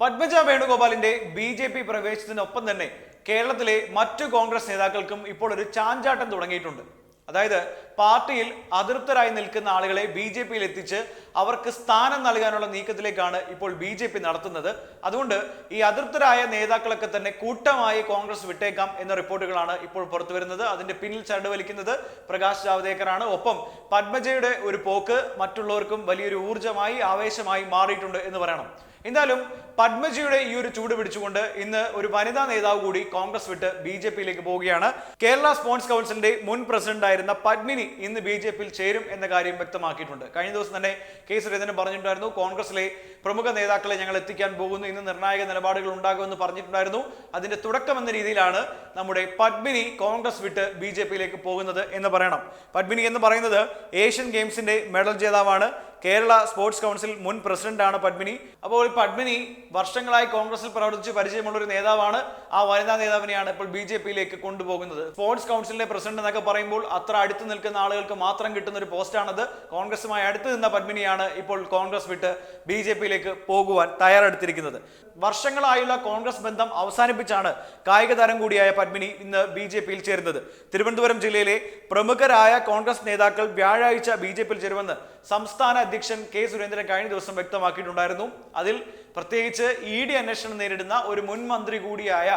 പത്മജ വേണുഗോപാലിന്റെ B J P പ്രവേശത്തിനൊപ്പം തന്നെ കേരളത്തിലെ മറ്റു കോൺഗ്രസ് നേതാക്കൾക്കും ഇപ്പോൾ ഒരു ചാഞ്ചാട്ടം തുടങ്ങിയിട്ടുണ്ട്. അതായത് പാർട്ടിയിൽ അതൃപ്തരായി നിൽക്കുന്ന ആളുകളെ ബി ജെ പിയിൽ എത്തിച്ച് അവർക്ക് സ്ഥാനം നൽകാനുള്ള നീക്കത്തിലേക്കാണ് ഇപ്പോൾ ബി ജെ പി നടത്തുന്നത്. അതുകൊണ്ട് ഈ അതൃപ്തരായ നേതാക്കളൊക്കെ തന്നെ കൂട്ടമായി കോൺഗ്രസ് വിട്ടേക്കാം എന്ന റിപ്പോർട്ടുകളാണ് ഇപ്പോൾ പുറത്തു വരുന്നത്. അതിന്റെ പിന്നിൽ ചരട് വലിക്കുന്നത് പ്രകാശ് ജാവ്ദേക്കറാണ്. ഒപ്പം പത്മജയുടെ ഒരു പോക്ക് മറ്റുള്ളവർക്കും വലിയൊരു ഊർജമായി ആവേശമായി മാറിയിട്ടുണ്ട് എന്ന് പറയണം. എന്തായാലും പത്മജിയുടെ ഈ ഒരു ചൂട് പിടിച്ചുകൊണ്ട് ഇന്ന് ഒരു വനിതാ നേതാവ് കൂടി കോൺഗ്രസ് വിട്ട് ബി ജെ പിയിലേക്ക് പോവുകയാണ്. കേരള സ്പോർട്സ് കൗൺസിലിന്റെ മുൻ പ്രസിഡന്റ് ആയിരുന്ന പത്മിനി ഇന്ന് ബി ജെ പിയിൽ ചേരും എന്ന കാര്യം വ്യക്തമാക്കിയിട്ടുണ്ട്. കഴിഞ്ഞ ദിവസം തന്നെ കെ സുരേന്ദ്രൻ പറഞ്ഞിട്ടുണ്ടായിരുന്നു കോൺഗ്രസിലെ പ്രമുഖ നേതാക്കളെ ഞങ്ങൾ എത്തിക്കാൻ പോകുന്നു ഇന്ന് നിർണായക നിലപാടുകൾ ഉണ്ടാകുമെന്ന് പറഞ്ഞിട്ടുണ്ടായിരുന്നു. അതിന്റെ തുടക്കം എന്ന രീതിയിലാണ് നമ്മുടെ പത്മിനി കോൺഗ്രസ് വിട്ട് ബി ജെ പിയിലേക്ക് പോകുന്നത് എന്ന് പറയണം. പത്മിനി എന്ന് പറയുന്നത് ഏഷ്യൻ ഗെയിംസിന്റെ മെഡൽ ജേതാവാണ്. കേരള സ്പോർട്സ് കൗൺസിൽ മുൻ പ്രസിഡന്റാണ് പത്മിനി. അപ്പോൾ ഈ പത്മിനി വർഷങ്ങളായി കോൺഗ്രസിൽ പ്രവർത്തിച്ച് പരിചയമുള്ള ഒരു നേതാവാണ്. ആ വനിതാ നേതാവിനെയാണ് ഇപ്പോൾ ബി ജെ പിയിലേക്ക് കൊണ്ടുപോകുന്നത്. സ്പോർട്സ് കൗൺസിലിന്റെ പ്രസിഡന്റ് എന്നൊക്കെ പറയുമ്പോൾ അത്ര അടുത്ത് നിൽക്കുന്ന ആളുകൾക്ക് മാത്രം കിട്ടുന്ന ഒരു പോസ്റ്റാണത്. കോൺഗ്രസുമായി അടുത്ത് നിന്ന പത്മിനിയാണ് ഇപ്പോൾ കോൺഗ്രസ് വിട്ട് ബി ജെ പിയിലേക്ക് പോകുവാൻ തയ്യാറെടുത്തിരിക്കുന്നത്. വർഷങ്ങളായുള്ള കോൺഗ്രസ് ബന്ധം അവസാനിപ്പിച്ചാണ് കായിക താരം കൂടിയായ പത്മിനി ഇന്ന് ബി ജെ പിയിൽ ചേരുന്നത്. തിരുവനന്തപുരം ജില്ലയിലെ പ്രമുഖരായ കോൺഗ്രസ് നേതാക്കൾ വ്യാഴാഴ്ച ബി ജെ പിയിൽ ചേരുമെന്ന് സംസ്ഥാന അധ്യക്ഷൻ കെ സുരേന്ദ്രൻ കഴിഞ്ഞ ദിവസം വ്യക്തമാക്കിയിട്ടുണ്ടായിരുന്നു. അതിൽ പ്രത്യേകിച്ച് ഇ ഡി അന്വേഷണം നേരിടുന്ന ഒരു മുൻ മന്ത്രി കൂടിയായ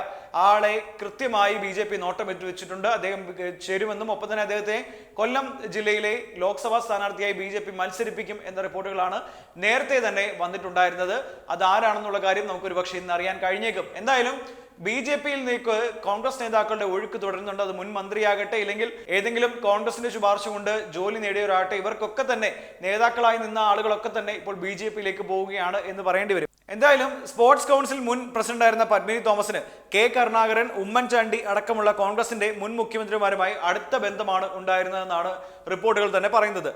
ആളെ കൃത്യമായി ബി ജെ പി നോട്ടം വെച്ചിട്ടുണ്ട്. അദ്ദേഹം ചേരുമെന്നും ഒപ്പം തന്നെ അദ്ദേഹത്തെ കൊല്ലം ജില്ലയിലെ ലോക്സഭാ സ്ഥാനാർത്ഥിയായി ബി ജെ പി മത്സരിപ്പിക്കും എന്ന റിപ്പോർട്ടുകളാണ് നേരത്തെ തന്നെ വന്നിട്ടുണ്ടായിരുന്നത്. അത് ആരാണെന്നുള്ള കാര്യം നമുക്ക് ഒരു പക്ഷേ ഇന്ന് അറിയാൻ കഴിഞ്ഞേക്കും. എന്തായാലും ബി ജെ പിയിൽ നീക്ക് കോൺഗ്രസ് നേതാക്കളുടെ ഒഴുക്ക് തുടരുന്നുണ്ട്. അത് മുൻ മന്ത്രിയാകട്ടെ ഇല്ലെങ്കിൽ ഏതെങ്കിലും കോൺഗ്രസിന്റെ ശുപാർശ കൊണ്ട് ജോലി നേടിയവരാകട്ടെ ഇവർക്കൊക്കെ തന്നെ നേതാക്കളായി നിന്ന ആളുകളൊക്കെ തന്നെ ഇപ്പോൾ ബി ജെ പിയിലേക്ക് പോവുകയാണ് എന്ന് പറയേണ്ടി വരും. എന്തായാലും സ്പോർട്സ് കൗൺസിൽ മുൻ പ്രസിഡന്റായിരുന്ന പത്മിനി തോമസിന് കെ കരുണാകരൻ ഉമ്മൻചാണ്ടി അടക്കമുള്ള കോൺഗ്രസിന്റെ മുൻ മുഖ്യമന്ത്രിമാരുമായി അടുത്ത ബന്ധമാണ് ഉണ്ടായിരുന്നതെന്നാണ് റിപ്പോർട്ടുകൾ തന്നെ പറയുന്നത്.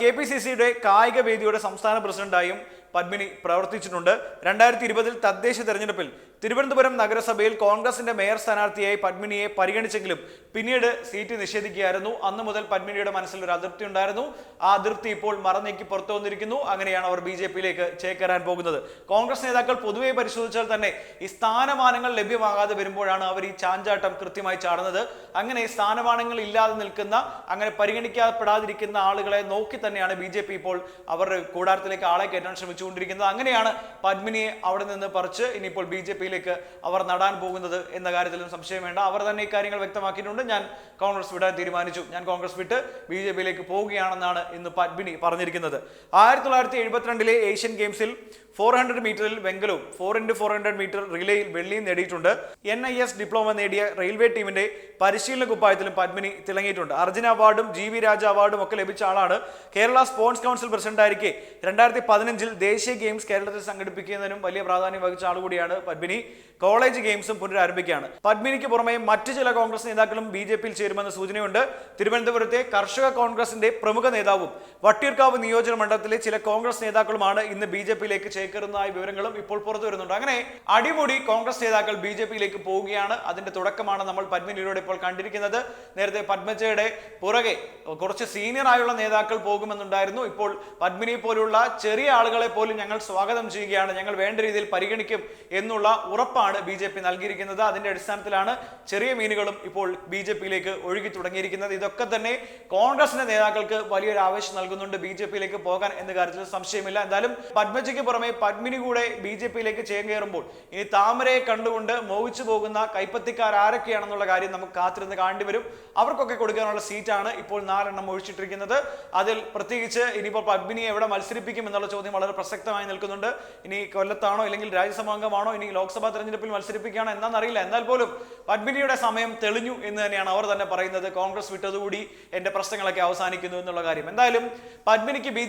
കെ പി സി സിയുടെ കായിക വേദിയുടെ സംസ്ഥാന പ്രസിഡന്റായും പത്മിനി പ്രവർത്തിച്ചിട്ടുണ്ട്. രണ്ടായിരത്തി ഇരുപതിൽ തദ്ദേശ തെരഞ്ഞെടുപ്പിൽ തിരുവനന്തപുരം നഗരസഭയിൽ കോൺഗ്രസിന്റെ മേയർ സ്ഥാനാർത്ഥിയായി പത്മിനിയെ പരിഗണിച്ചെങ്കിലും പിന്നീട് സീറ്റ് നിഷേധിക്കുകയായിരുന്നു. അന്ന് മുതൽ പത്മിനിയുടെ മനസ്സിൽ ഒരു അതിർത്തി ഉണ്ടായിരുന്നു. ആ അതിർത്തി ഇപ്പോൾ മറന്നേക്ക് പുറത്തു വന്നിരിക്കുന്നു. അങ്ങനെയാണ് അവർ ബി ജെ പിയിലേക്ക് ചേക്കേറാൻ പോകുന്നത്. കോൺഗ്രസ് നേതാക്കൾ പൊതുവെ പരിശോധിച്ചാൽ തന്നെ ഈ സ്ഥാനമാനങ്ങൾ ലഭ്യമാകാതെ വരുമ്പോഴാണ് അവർ ഈ ചാഞ്ചാട്ടം കൃത്യമായി ചാടുന്നത്. അങ്ങനെ സ്ഥാനമാനങ്ങൾ ഇല്ലാതെ നിൽക്കുന്ന അങ്ങനെ പരിഗണിക്കപ്പെടാതിരിക്കുന്ന ആളുകളെ നോക്കി തന്നെയാണ് ബി ജെ പി ഇപ്പോൾ അവരുടെ കൂടാരത്തിലേക്ക് ആളെ കയറ്റാൻ ശ്രമിച്ചുകൊണ്ടിരിക്കുന്നത്. അങ്ങനെയാണ് പത്മിനിയെ അവിടെ നിന്ന് പറിച്ച് ഇനിയിപ്പോൾ ബി ജെ പിയിലേക്ക് അവർ നടാൻ പോകുന്നത് എന്ന കാര്യത്തിലും സംശയം വേണ്ട. അവർ തന്നെ ഈ കാര്യങ്ങൾ വ്യക്തമാക്കിയിട്ടുണ്ട്. ഞാൻ കോൺഗ്രസ് വിടാൻ തീരുമാനിച്ചു. ഞാൻ കോൺഗ്രസ് വിട്ട് ബി ജെ പിയിലേക്ക് പോവുകയാണെന്നാണ് ഇന്ന് പത്മിനി പറഞ്ഞിരിക്കുന്നത്. ആയിരത്തി തൊള്ളായിരത്തി എഴുപത്തിരണ്ടിലെ ഏഷ്യൻ ഗെയിംസിൽ ഫോർ ഹൺഡ്രഡ് മീറ്ററിൽ വെങ്കലവും four into four hundred metre റിലേയിൽ വെള്ളിയും നേടിയിട്ടുണ്ട്. എൻ ഐ എസ് ഡിപ്ലോമ നേടിയ റെയിൽവേ ടീമിന്റെ പരിശീലന കുപ്പായത്തിലും പത്മിനി തിളങ്ങിയിട്ടുണ്ട്. അർജുന അവാർഡും ജി വി രാജ അവാർഡും ഒക്കെ ലഭിച്ച ആളാണ്. കേരള സ്പോർട്സ് കൗൺസിൽ പ്രസിഡന്റായിരിക്കെ രണ്ടായിരത്തി പതിനഞ്ചിൽ ദേശീയ ഗെയിംസ് കേരളത്തിൽ സംഘടിപ്പിക്കുന്നതിനും വലിയ പ്രാധാന്യം വഹിച്ച ആൾ കൂടിയാണ് പത്മിനി. കോളേജ് ഗെയിംസും പുനരാരംഭിക്കുകയാണ്. പത്മിനിക്ക് പുറമെ മറ്റു ചില കോൺഗ്രസ് നേതാക്കളും ബി ജെ പിയിൽ ചേരുമെന്ന സൂചനയുണ്ട്. തിരുവനന്തപുരത്തെ കർഷക കോൺഗ്രസിന്റെ പ്രമുഖ നേതാവും വട്ടിയൂർക്കാവ് നിയോജക മണ്ഡലത്തിലെ ചില കോൺഗ്രസ് നേതാക്കളുമാണ് ഇന്ന് ബി ജെ പിയിലേക്ക് ചേക്കേറുന്നതായ വിവരങ്ങളും ഇപ്പോൾ പുറത്തു വരുന്നുണ്ട് അങ്ങനെ അടിമുടി കോൺഗ്രസ് നേതാക്കൾ ബി ജെ പിയിലേക്ക് പോവുകയാണ്. അതിന്റെ തുടക്കമാണ് നമ്മൾ പത്മിനിയിലൂടെ ഇപ്പോൾ കണ്ടിരിക്കുന്നത്. നേരത്തെ പത്മജയുടെ പുറകെ കുറച്ച് സീനിയർ ആയുള്ള നേതാക്കൾ പോകുമെന്നുണ്ടായിരുന്നു. ഇപ്പോൾ പത്മിനിയെ പോലുള്ള ചെറിയ ആളുകളെ പോലും ഞങ്ങൾ സ്വാഗതം ചെയ്യുകയാണ്. ഞങ്ങൾ വേണ്ട രീതിയിൽ പരിഗണിക്കും എന്നുള്ള ഉറപ്പാണ് ബി ജെ പി നൽകിയിരിക്കുന്നത്. അതിന്റെ അടിസ്ഥാനത്തിലാണ് ചെറിയ മീനുകളും ഇപ്പോൾ ബി ജെ പിയിലേക്ക് ഒഴുകി തുടങ്ങിയിരിക്കുന്നത്. ഇതൊക്കെ തന്നെ കോൺഗ്രസിന്റെ നേതാക്കൾക്ക് വലിയൊരു ആവശ്യം നൽകുന്നുണ്ട് ബി ജെ പിയിലേക്ക് പോകാൻ എന്ന കാര്യത്തിൽ സംശയമില്ല. എന്തായാലും പത്മജയ്ക്ക് പുറമെ പത്മിനി കൂടെ ബി ജെ പിയിലേക്ക് ചേങ്ങേറുമ്പോൾ ഇനി താമരയെ കണ്ടുകൊണ്ട് മോഹിച്ചു പോകുന്ന കൈപ്പത്തിക്കാർ ആരൊക്കെയാണെന്നുള്ള കാര്യം നമുക്ക് കാത്തിരുന്ന് കാണേണ്ടി വരും. അവർക്കൊക്കെ കൊടുക്കാനുള്ള സീറ്റാണ് ഇപ്പോൾ നാലെണ്ണം ഒഴിച്ചിട്ടിരിക്കുന്നത്. അതിൽ പ്രത്യേകിച്ച് ഇനിയിപ്പോൾ പത്മിനിയെ എവിടെ മത്സരിപ്പിക്കും എന്നുള്ള ചോദ്യം വളരെ പ്രസക്തമായി നിൽക്കുന്നുണ്ട്. ഇനി കൊല്ലത്താണോ രാജ്യസഭാ അംഗമാണോ ഇനി ലോക്സഭാ തെരഞ്ഞെടുപ്പിൽ മത്സരിപ്പിക്കുകയാണോ എന്നാണെന്നറിയില്ല. എന്നാൽ പോലും പത്മിനിയുടെ സമയം തെളിഞ്ഞു എന്ന് തന്നെയാണ് അവർ തന്നെ പറയുന്നത്. കോൺഗ്രസ് വിട്ടതുകൂടി എന്റെ പ്രശ്നങ്ങളൊക്കെ അവസാനിക്കുന്നു എന്നുള്ള കാര്യം. എന്തായാലും പത്മിനിക്ക് ബി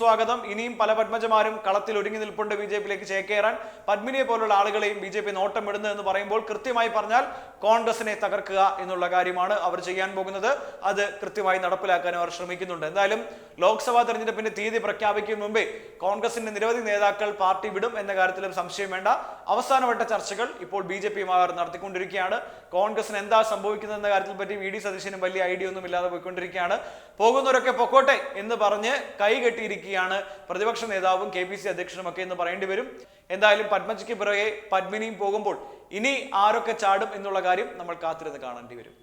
സ്വാഗതം. ഇനിയും പല പത്മജമാരും കളത്തിൽ ഒരുങ്ങി നിൽപ്പുണ്ട് ബി ജെ പിയിലേക്ക് ചേക്കേറാൻ. പത്മിനിയെ പോലുള്ള ആളുകളെയും ബി ജെ പി നോട്ടം ഇടുന്നു എന്ന് പറയുമ്പോൾ കൃത്യമായി പറഞ്ഞാൽ കോൺഗ്രസിനെ തകർക്കുക എന്നുള്ള കാര്യമാണ് അവർ ചെയ്യാൻ പോകുന്നത്. അത് കൃത്യമായി നടപ്പിലാക്കാൻ അവർ ശ്രമിക്കുന്നുണ്ട്. എന്തായാലും ലോക്സഭാ തെരഞ്ഞെടുപ്പിന്റെ തീയതി പ്രഖ്യാപിക്കും മുമ്പേ കോൺഗ്രസിന്റെ നിരവധി നേതാക്കൾ പാർട്ടി വിടും എന്ന കാര്യത്തിലും സംശയം വേണ്ട. അവസാനവട്ട ചർച്ചകൾ ഇപ്പോൾ ബി ജെ പിയുമായി നടത്തിക്കൊണ്ടിരിക്കുകയാണ്. കോൺഗ്രസിന് എന്താ സംഭവിക്കുന്നത് എന്ന കാര്യത്തിൽ പറ്റി വി ഡി സതീശനും വലിയ ഐഡിയ ഒന്നും ഇല്ലാതെ പോയിക്കൊണ്ടിരിക്കുകയാണ്. പോകുന്നവരൊക്കെ പൊക്കോട്ടെ എന്ന് പറഞ്ഞ് കൈ കെട്ടിയിരിക്കുകയാണ് പ്രതിപക്ഷ നേതാവും കെ പി സി അധ്യക്ഷനും ഒക്കെ എന്ന് പറയേണ്ടി വരും. എന്തായാലും പത്മജിക്ക് പിറകെ പത്മിനിയും പോകുമ്പോൾ ഇനി ആരൊക്കെ ചാടും എന്നുള്ള കാര്യം നമ്മൾ കാത്തിരുന്ന് കാണേണ്ടി വരും.